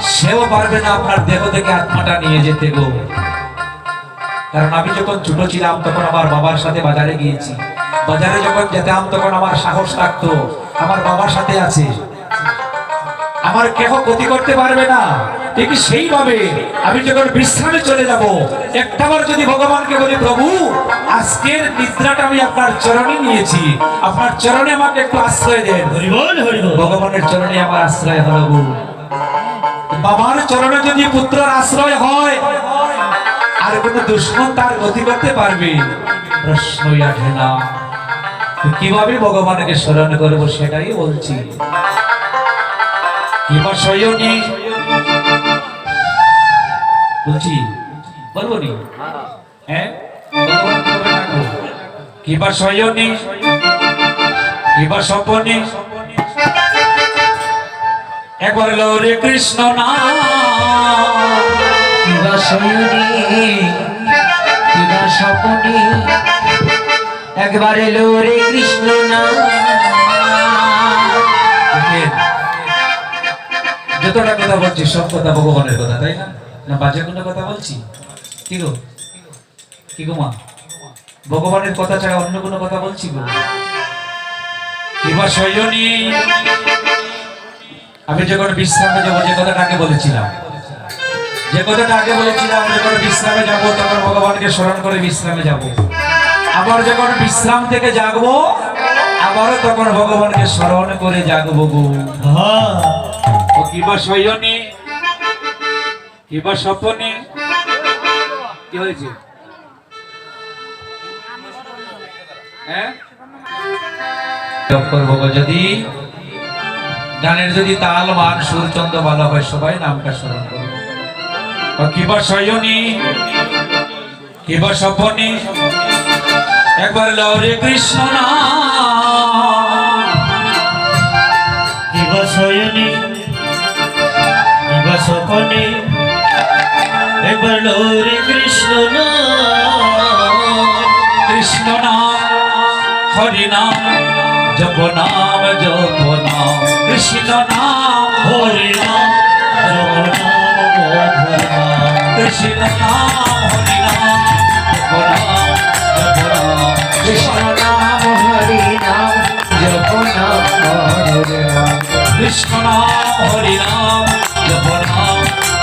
সেও পারবে না আপনার দেহ থেকে আত্মাটা নিয়ে যেতে গো। কারণ আমি যখন ছোট ছিলাম, তখন আমার বাবার সাথে বাজারে গিয়েছি। বাজারে যখন যেতাম, তখন আমার সাহস থাকতো। আমার বাবার সাথে আছে। আমার কেহ ক্ষতি করতে পারবে না। ঠিক সেইভাবে আমি যখন বিশ্রামে চলে যাব একটাবার যদি ভগবানকে বলি প্রভু আজকের নিদ্রাটা আমি আপনার চরণে নিয়েছি। আপনার চরণে আমাকে একটু আশ্রয় দেন। ভগবানের চরণে আমার আশ্রয় হলো বাবার চরণে যদি পুত্রের আশ্রয় হয় আর কোন দুশ্মন তার গতি করতে পারবে? প্রশ্নই আসে না। কীভাবে ভগবানকে স্মরণ করব সেটাই বলছি। কিংবা সয়নি বলছি বলব নি হ্যাঁ? ভগবান কীভাবে ডাকবো? কিংবা সয়নি কিংবা স্বপনে একবার লো রে কৃষ্ণ না। কিবা শয়নে কিবা স্বপনে একবার এলো রে কৃষ্ণ না। যতটা কথা বলছি, সব কথা ভগবানের কথা, তাই না? বাজে কোনো কথা বলছি? কি গো? কি গো মা? ভগবানের কথা ছাড়া অন্য কোনো কথা বলছি গো? আমি যখন বিশ্রামে যাব, যে কথাটা আগে বলেছিলাম, যে কথাটা আগে বলেছিলাম, যখন বিশ্রামে যাব, তখন ভগবানকে স্মরণ করে বিশ্রামে যাব। আবার যখন বিশ্রাম থেকে জাগবো, আবারও তখন ভগবানকে স্মরণ করে জাগবো গো। হ্যাঁ। কিবা সয়নি কিবা স্বপনে? কি হয়েছে? হ্যাঁ? যদি গানের যদি তাল মান সুর ভালো হয় সবাই নামটা স্মরণ করব কিবা সয়নি কিবা স্বপনে? একবার লরে কৃষ্ণ। না কিবা শয়নে কিবা স্বপনে একবার লোরে কৃষ্ণ নাম। কৃষ্ণ নাম হরি নাম জপ নাম জপ নাম। কৃষ্ণ নাম হরি নাম জপ নাম। কৃষ্ণ নাম হরি নাম জপ নাম জপ নাম। কৃষ্ণ নাম হরি নাম জপ নাম মধুর নাম। কৃষ্ণ নাম হরি নাম জপ নাম লহ নাম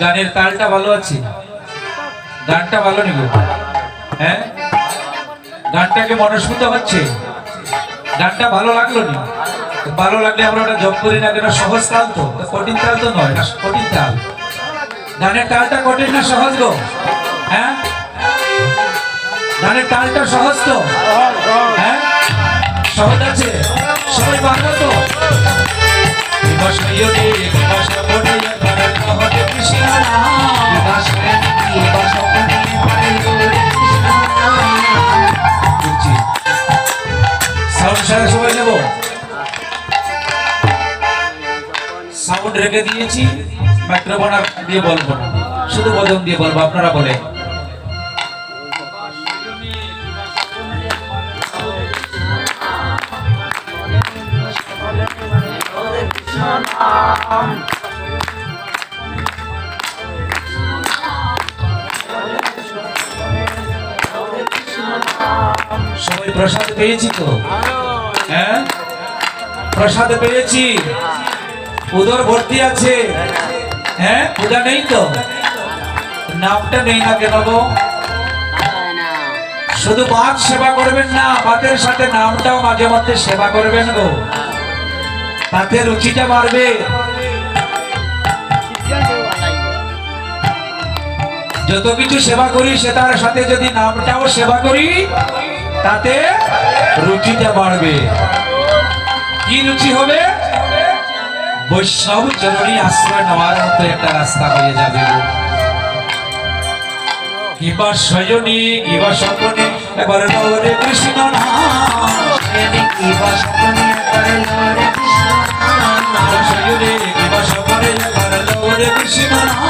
গানের তালটা ভালো আছে? গানটা ভালো নিব। হ্যাঁ? গানটাকে মনস্ফূত হচ্ছে? গানটা ভালো লাগল নি? ভালো লাগলে আমরা ওটা জব করি না কেন? সহজ তাল তো। কঠিন তাল তো নয়, কঠিন তাল। গানের তালটা কঠিন না সহজ গো? হ্যাঁ? গানের তালটা সহজ তো? হ্যাঁ? সহজ আছে? সবাই পারব তো? সাউন্ড সারা সময় নেব? সাউন্ড রেখে দিয়েছি মাইক্রোফোন দিয়ে বলব শুধু বদন দিয়ে বলব আপনারা বলে সবাই প্রসাদ পেয়েছি তো? হ্যাঁ? প্রসাদ পেয়েছি। উদর ভর্তি আছে। হ্যাঁ? পূজা নেই তো? নামটা নেই না কেন গো? শুধু মাছ সেবা করবেন না ভাতের সাথে নামটাও মাঝে মধ্যে সেবা করবেন গো। তাতে রুচিটা বাড়বে। যত কিছু সেবা করি, সে তার সাথে যদি নামটাও সেবা করি তাতে রুচিটা বাড়বে। কি রুচি হবে? বৈষ্ণব জননী আশ্রয় নেওয়ার মতো একটা রাস্তা হয়ে যাবে। কিবা সজনী কিবা সপনে এবার রে কৃষ্ণ নাম। কিবা স্বপ্নে করল রে কৃষ্ণ নাম। সজনী কিবা সপনে এবার রে কৃষ্ণ নাম।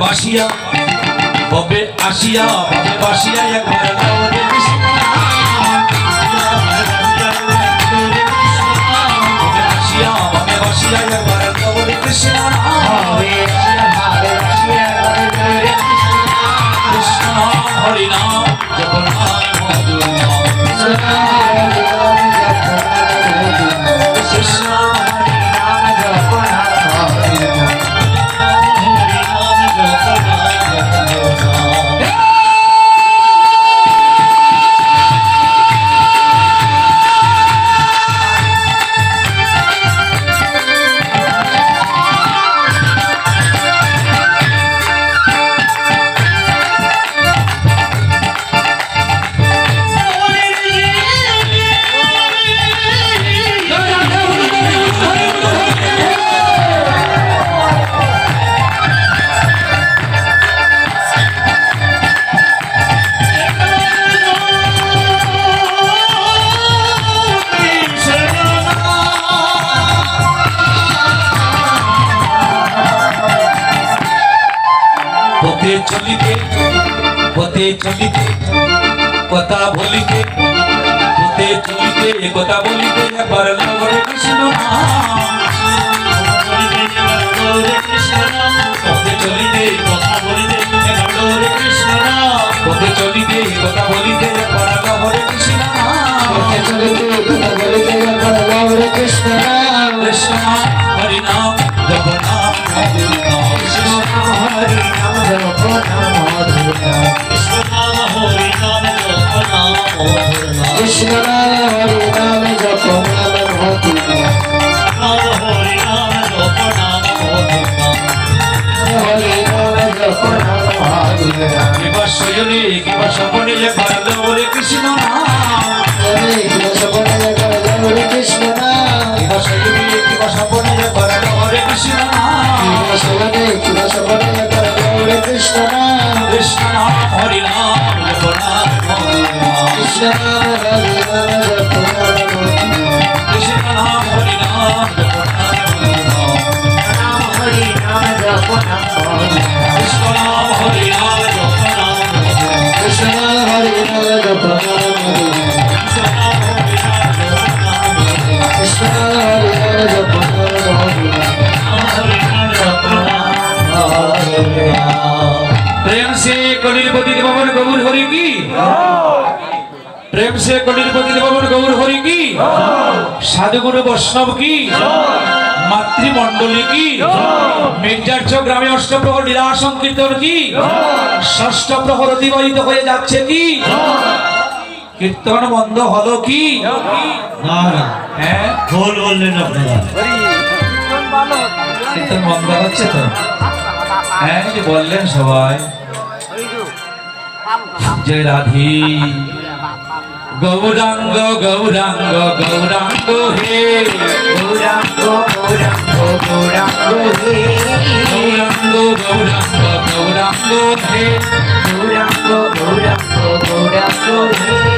বাসিয়া ববে আসিয়া বাবে বাসিয়া একবার গাও রে কৃষ্ণ। ববে বাসিয়া একবার গাও রে কৃষ্ণ। হরে কৃষ্ণ। হরি নাম জপ নাম মধুর নাম। চলিতে পথে চলিতে কথা বলিতে পথে চলিতে কথা বলিতে একবার লগরে কৃষ্ণ পথে চলিতে কথা বলিতে লগরে কৃষ্ণ পথে চলিতে কথা বলিতে একবার লগরে কৃষ্ণ পথে চলিতে কথা বলিতে করল রে কৃষ্ণ কৃষ্ণ হরি নাম জপ নাম। হরি নাম জপ নাম মধুর নাম কৃষ্ণ प्रेम से कलिलपति देवन गौर हरि की प्रेम से कलिलपति देवन गौर हरि की সাধুগুরু বৈষ্ণব কি মাতৃমণ্ডলী কি মির্জার্য গ্রামে অষ্টপ্রহর লীলা সংকীর্তন কি ষষ্ঠ প্রহর অতিবাহিত হয়ে যাচ্ছে কি কীর্তন বন্ধ হলো কি? না না। হ্যাঁ? ভুল বললেন আপনারা। কীর্তন বন্ধ হচ্ছে তো? হ্যাঁ যে বললেন সবাই। যে রাধি। গৌরাঙ্গ গৌরাঙ্গ গৌরাঙ্গ হে। গৌরাঙ্গ গৌরাঙ্গ গৌরাঙ্গ হে। গৌরাঙ্গ গৌরাঙ্গ গৌরাঙ্গ হে। গৌরাঙ্গ গৌরাঙ্গ গৌরাঙ্গ হে।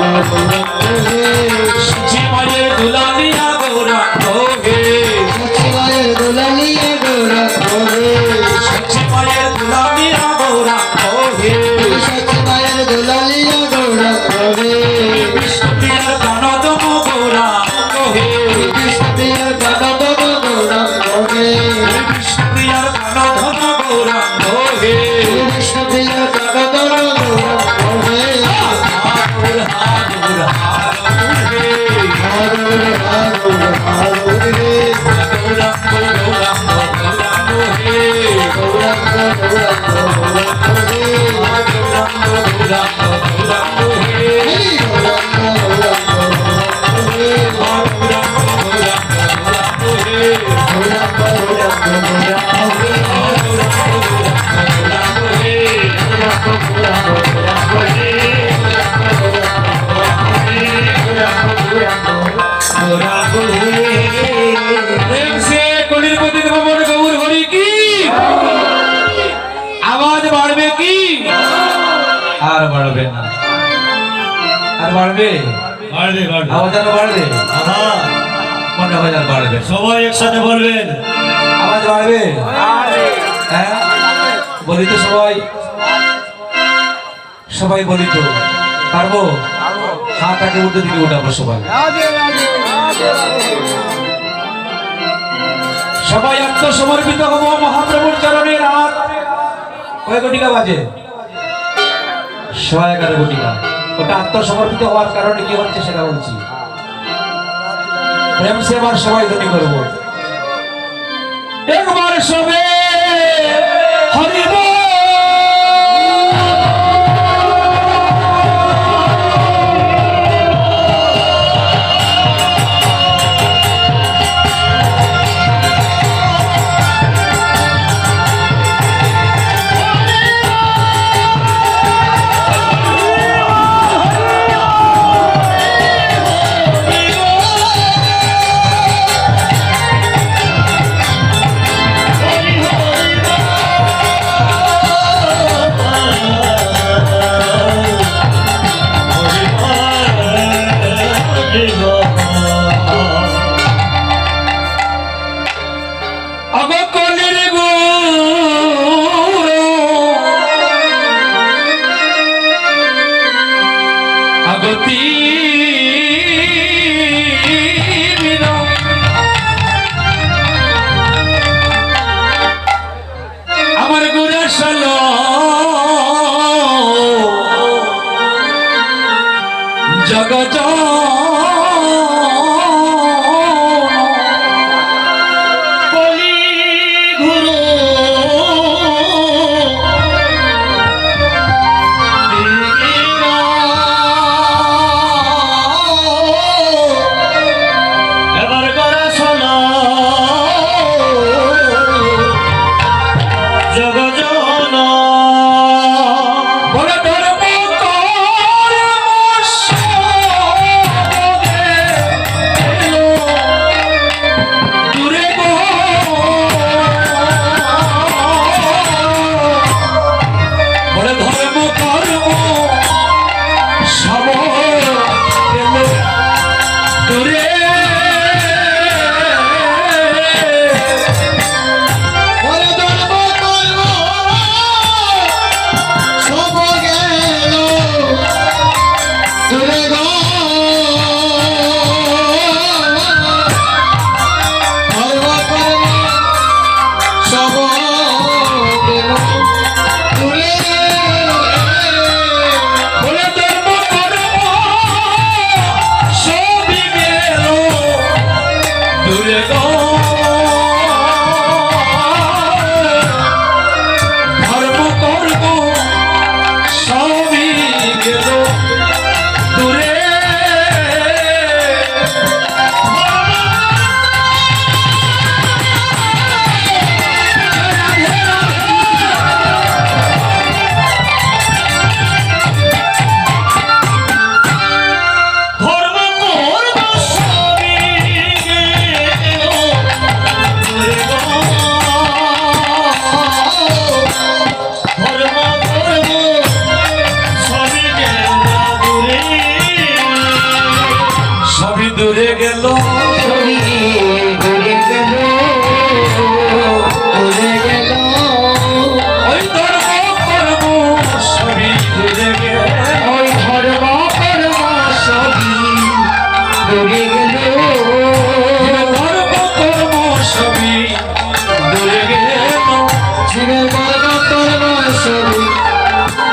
Oh, বাড়বে আওয়াজ বাড়বে। বাড়বে। সবাই একসাথে বলবেন। বাড়বে? হ্যাঁ? বলি তো সবাই। সবাই বলি তো পারব? হাত আগে উঠে দিকে উঠাবো সবাই। সবাই আত্মসমর্পিত হব মহাপ্রভুর চরণে রাত। কয় কোটিকা বাজে? সবাই এগারো কোটিকা ওটা আত্মসমর্পিত হওয়ার কারণে কি হচ্ছে সেটা বলছি। প্রেম সেবার সবাই ধনী করব। একবার সবে হরিব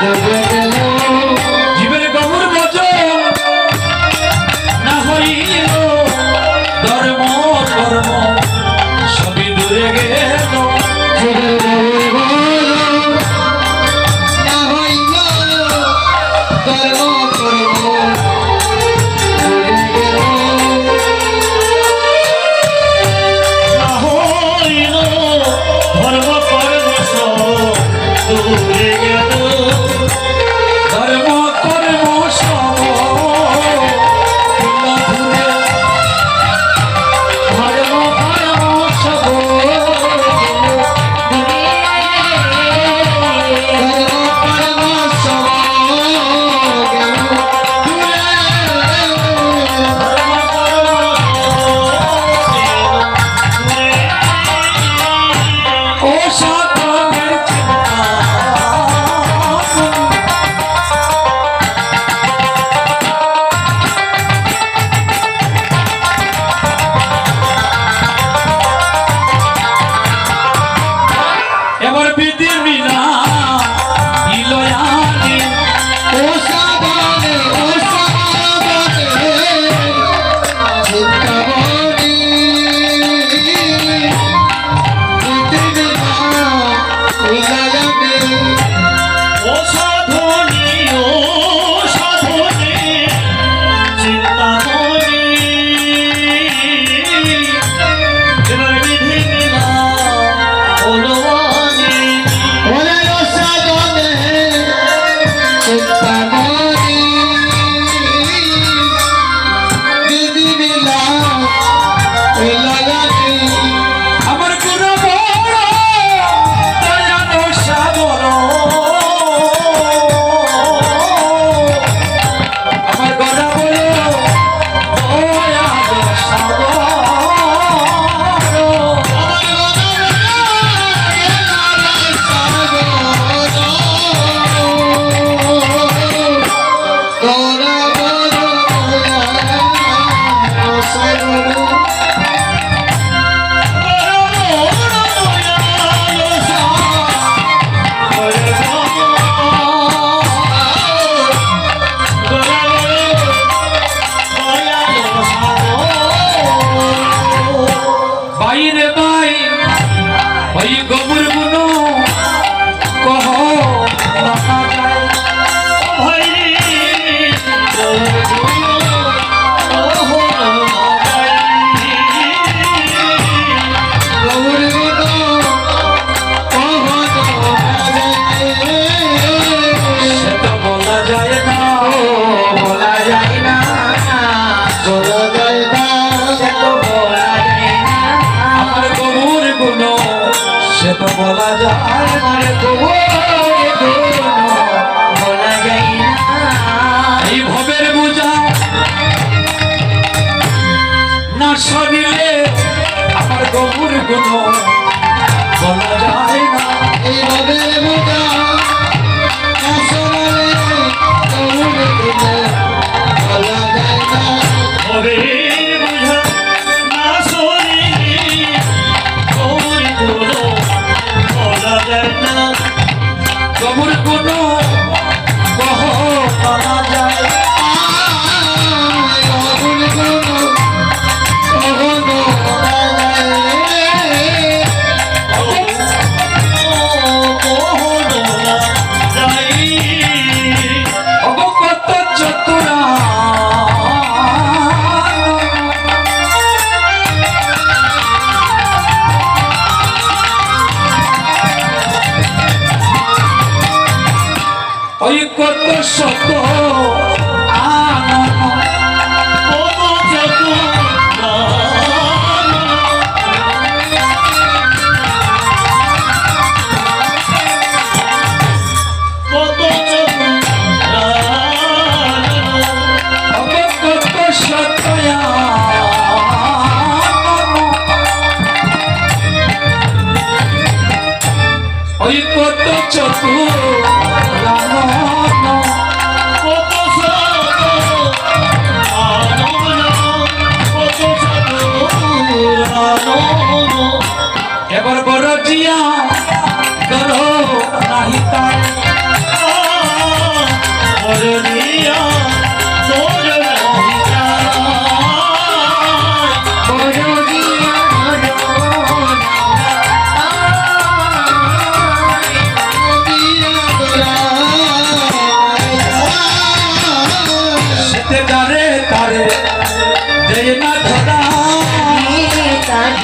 Hallelujah.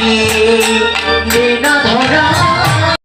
দারে তারে দে না ধরা